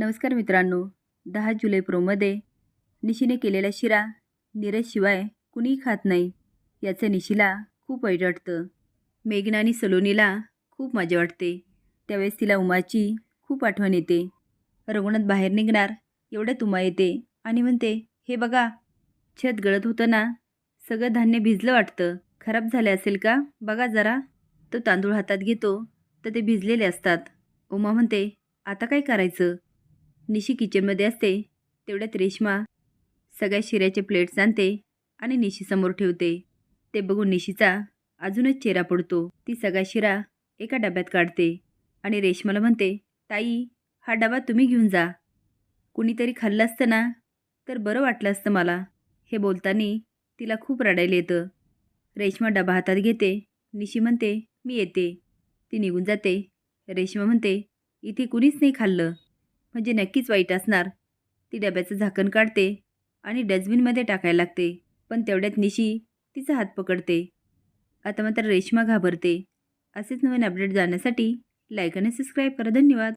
नमस्कार मित्रांनो. दहा जुलै प्रोमध्ये निशीने केलेला शिरा नीरजशिवाय कुणीही खात नाही याचं निशीला खूप वाईट वाटतं. मेघना आणि सलोनीला खूप मजा वाटते. त्यावेळेस तिला उमाची खूप आठवण येते. रघुनाथ बाहेर निघणार एवढ्यात उमा येते आणि म्हणते हे बघा छत गळत होतं ना सगळं धान्य भिजलं वाटतं. खराब झाले असेल का? बघा जरा. तो तांदूळ हातात घेतो तर ते भिजलेले असतात. उमा म्हणते आता काय करायचं? निशी किचनमध्ये असते. तेवढ्यात रेश्मा सगळ्या शिऱ्याचे प्लेट्स आणते आणि निशीसमोर ठेवते. ते बघून निशीचा अजूनच चेहरा पडतो. ती सगळा शिरा एका डब्यात काढते आणि रेश्माला म्हणते ताई हा डबा तुम्ही घेऊन जा. कुणीतरी खाल्लं असतं ना तर बरं वाटलं असतं मला. हे बोलताना तिला खूप रडायला येतं. रेश्मा डबा हातात घेते. निशी म्हणते मी येते. ती निघून जाते. रेश्मा म्हणते इथे कुणीच नाही खाल्लं. म्हणजे नक्कीच वाईट असणार. ती डब्याचं झाकण काढते आणि डस्टबिनमध्ये टाकायला लागते पण तेवढ्यात निशी तिचा हात पकडते. आता मात्र रेश्मा घाबरते. असेच नवीन अपडेट जाण्यासाठी लाईक आणि सबस्क्राईब करा. धन्यवाद.